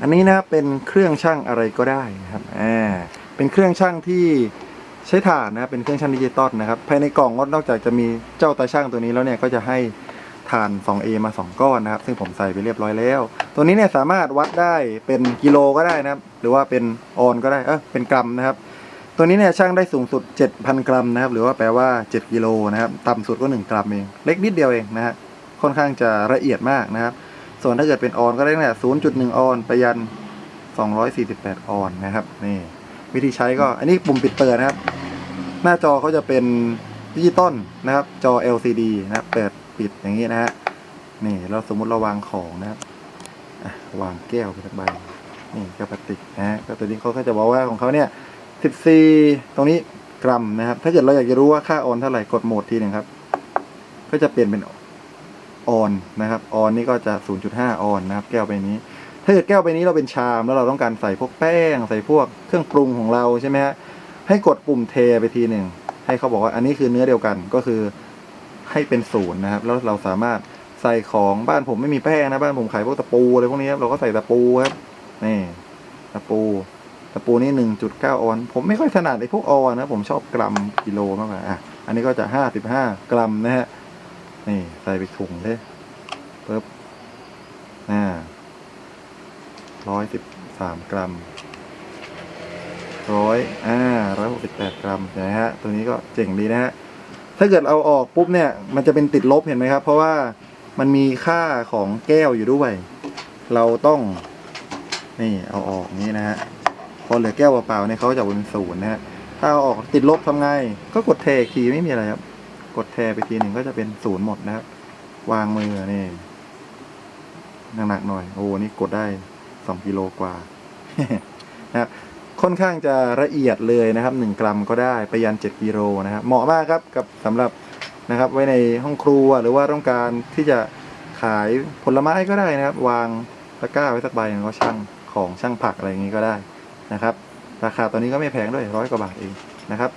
อันนี้นะครับเป็นเครื่องช่างอะไรก็ได้นะครับอ่าเป็นเครื่องช่างที่ใช้ถ่านนะครับเป็นเครื่องช่างดิจิตอลนะครับภายในกล่องก็นอกจากจะมีเจ้าตาช่างตัวนี้แล้วเนี่ยก็จะให้ถ่าน 2A มา 2 ก้อนนะครับ ซึ่งผมใส่ไปเรียบร้อยแล้ว ตัวนี้เนี่ยสามารถวัดได้เป็นกิโลก็ได้นะครับ หรือว่าเป็นออนก็ได้เออเป็นกรัมนะครับ ตัวนี้เนี่ยช่างได้สูงสุด 7,000 กรัมนะครับ หรือว่าแปลว่า 7 กิโลนะครับ ต่ำสุดก็ 1 กรัมเอง เล็กนิดเดียวเองนะฮะค่อนข้างจะละเอียดมากนะครับ ส่วนถ้าเกิดเป็นออนก็ได้ตั้งแต่0.1 ออนไปยัน 248 ออนนะครับ นี่ วิธีใช้ก็อันนี้ปุ่มปิดเปิดนะครับ หน้าจอเขาจะเป็นดิจิตอลนะครับ จอ LCD นะครับเปิดปิดอย่างนี้นะฮะนี่เราสมมุติเราวางของนะครับวางแก้วไปสักใบนี่แก้วพลาสติกนะฮะก็ตัวนี้เขาก็จะบอกว่าของเขาเนี่ย 14 ตรงนี้กรัมนะครับ ถ้าเกิดเราอยากจะรู้ว่าค่าออนเท่าไหร่กดโหมดทีหนึ่งครับ ก็จะเปลี่ยนเป็น ออนนะครับออนนี่ก็จะ 0.5 ออนนะครับ แก้วใบนี้ ถ้าเกิดแก้วใบนี้เราเป็นชามแล้วเราต้องการใส่พวกแป้ง ใส่พวกเครื่องปรุงของเราใช่ไหมฮะให้กดปุ่มเทไปทีหนึ่งให้เขาบอกว่าอันนี้คือเนื้อเดียวกันก็คือให้เป็นศูนย์นะครับ แล้วเราสามารถใส่ของบ้านผมไม่มีแป้งนะบ้านผมขายพวกตะปูอะไรพวกนี้ครับเราก็ใส่ตะปูครับนี่ตะปูตะปูนี่หนึ่งจุดเก้าออน ผมไม่ค่อยถนัดไอ้พวกออนนะผมชอบกรัมกิโลมากกว่าอะอันนี้ก็จะห้าสิบห้ากรัมนะฮะ นี่ใส่ไปถุงเลยปึ๊บอ่าร้อยสิบสามกรัมร้อยอ่าร้อยหกสิบแปดกรัมเห็นะฮะ ตัวนี้ก็เจ๋งดีนะฮะ ถ้าเกิดเอาออกปุ๊บเนี่ย มันจะเป็นติดลบเห็นไหมครับ เพราะว่ามันมีค่าของแก้วอยู่ด้วย เราต้อง นี่เอาออกนี้นะฮะ พอเหลือแก้วเปล่าเนี่ยเขาจะเป็นศูนย์นะฮะ ถ้าเอาออกติดลบทำไง ก็กดเทอีกทีไม่มีอะไรครับ กดแทไปทีหนึ่งก็จะเป็นศูนย์หมดนะครับ วางมือนี่หนักๆหน่อย โอ้นี่กดได้สองกิโลกว่านะครับค่อนข้างจะละเอียดเลยนะครับหนึ่งกรัมก็ได้ไปยันเจ็ดกิโลนะครับเหมาะมากครับกับสำหรับนะครับ ไว้ในห้องครัวหรือว่าต้องการที่จะขายผลไม้ก็ได้นะครับ วางตะกร้าไว้สักใบนึงก็ช่างของช่างผักอะไรอย่างนี้ก็ได้นะครับ ราคาตอนนี้ก็ไม่แพงด้วยร้อยกว่าบาทเองนะครับ